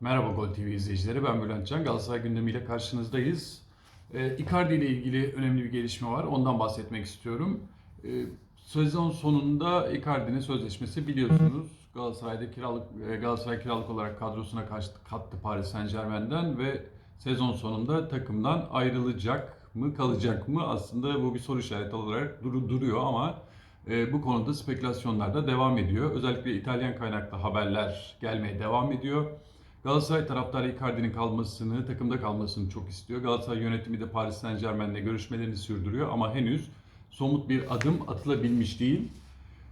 Merhaba Gol TV izleyicileri. Ben Bülent Can. Galatasaray gündemiyle karşınızdayız. Ee, Icardi ile ilgili önemli bir gelişme var. Ondan bahsetmek istiyorum. Ee, sezon sonunda Icardi'nin sözleşmesi biliyorsunuz. Galatasaray'da kiralık e, Galatasaray kiralık olarak kadrosuna kattı Paris Saint-Germain'den ve sezon sonunda takımdan ayrılacak mı, kalacak mı? Aslında bu bir soru işareti olarak duru- duruyor ama e, bu konuda spekülasyonlar da devam ediyor. Özellikle İtalyan kaynaklı haberler gelmeye devam ediyor. Galatasaray taraftarı Icardi'nin kalmasını, takımda kalmasını çok istiyor. Galatasaray yönetimi de Paris Saint Germain'le görüşmelerini sürdürüyor ama henüz somut bir adım atılabilmiş değil.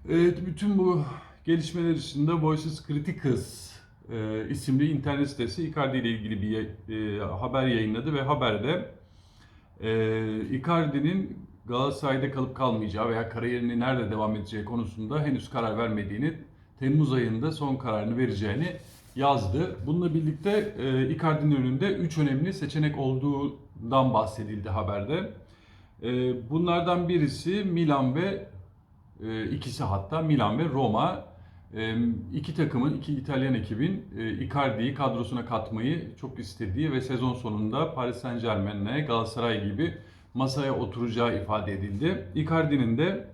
Evet, bütün bu gelişmeler içinde Voices Criticus e, isimli internet sitesi Icardi ile ilgili bir e, haber yayınladı ve haberde e, Icardi'nin Galatasaray'da kalıp kalmayacağı veya kariyerini nerede devam edeceği konusunda henüz karar vermediğini, Temmuz ayında son kararını vereceğini yazdı. Bununla birlikte e, Icardi'nin önünde 3 önemli seçenek olduğundan bahsedildi haberde. E, bunlardan birisi Milan ve e, ikisi hatta Milan ve Roma. E, iki takımın, iki İtalyan ekibin e, Icardi'yi kadrosuna katmayı çok istediği ve sezon sonunda Paris Saint Germain'le Galatasaray gibi masaya oturacağı ifade edildi. Icardi'nin de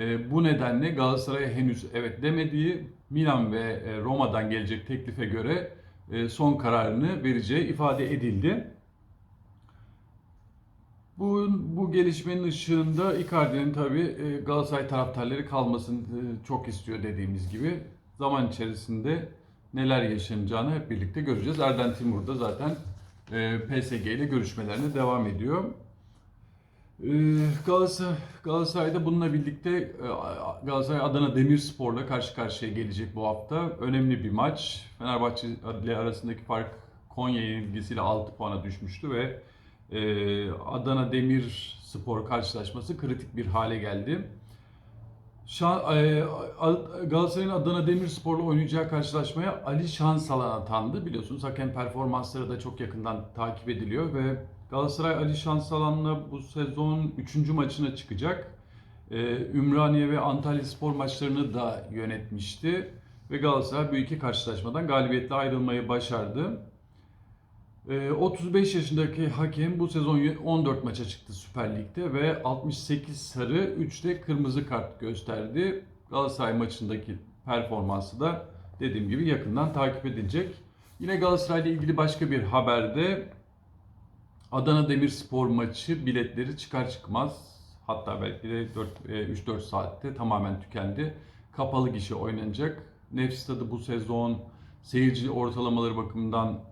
e, bu nedenle Galatasaray'a henüz evet demediği Milan ve e, Roma'dan gelecek teklife göre e, son kararını vereceği ifade edildi. Bu, bu gelişmenin ışığında Icardi'nin tabii e, Galatasaray taraftarları kalmasını e, çok istiyor dediğimiz gibi. Zaman içerisinde neler yaşanacağını hep birlikte göreceğiz. Erden Timur da zaten e, PSG ile görüşmelerine devam ediyor. E, Galatasaray, Galatasaray'da bununla birlikte e, Galatasaray Adana Demirspor'la karşı karşıya gelecek bu hafta. Önemli bir maç. Fenerbahçe ile arasındaki fark Konya yenilgisiyle 6 puana düşmüştü ve e, Adana Demirspor karşılaşması kritik bir hale geldi. E, Galatasaray'ın Adana Demirspor'la oynayacağı karşılaşmaya Ali Şansalan atandı. Biliyorsunuz hakem performansları da çok yakından takip ediliyor ve Galatasaray Ali Şansalan'la bu sezon 3. maçına çıkacak. E, Ümraniye ve Antalya Spor maçlarını da yönetmişti. Ve Galatasaray bu iki karşılaşmadan galibiyetle ayrılmayı başardı. Ee, 35 yaşındaki hakem bu sezon 14 maça çıktı Süper Lig'de ve 68 sarı 3 de kırmızı kart gösterdi. Galatasaray maçındaki performansı da dediğim gibi yakından takip edilecek. Yine Galatasaray ile ilgili başka bir haberde Adana Demirspor maçı biletleri çıkar çıkmaz hatta belki de 3-4 saatte tamamen tükendi. Kapalı gişe oynanacak. Nefs stadı bu sezon seyirci ortalamaları bakımından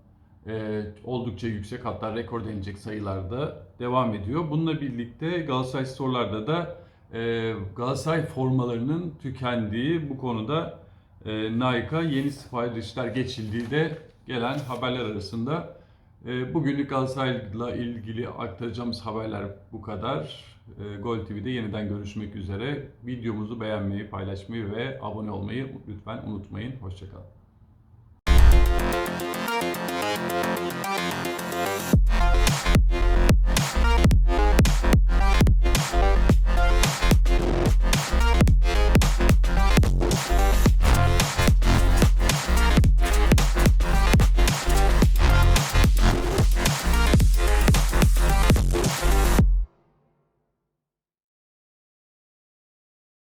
e, oldukça yüksek hatta rekor denilecek sayılarda devam ediyor. Bununla birlikte Galatasaray Store'larda da e, Galatasaray formalarının tükendiği bu konuda e, Nike'a yeni siparişler geçildiği de gelen haberler arasında. E, bugünlük Galatasaray'la ilgili aktaracağımız haberler bu kadar. E, Gol TV'de yeniden görüşmek üzere. Videomuzu beğenmeyi, paylaşmayı ve abone olmayı lütfen unutmayın. Hoşçakalın. Thank you.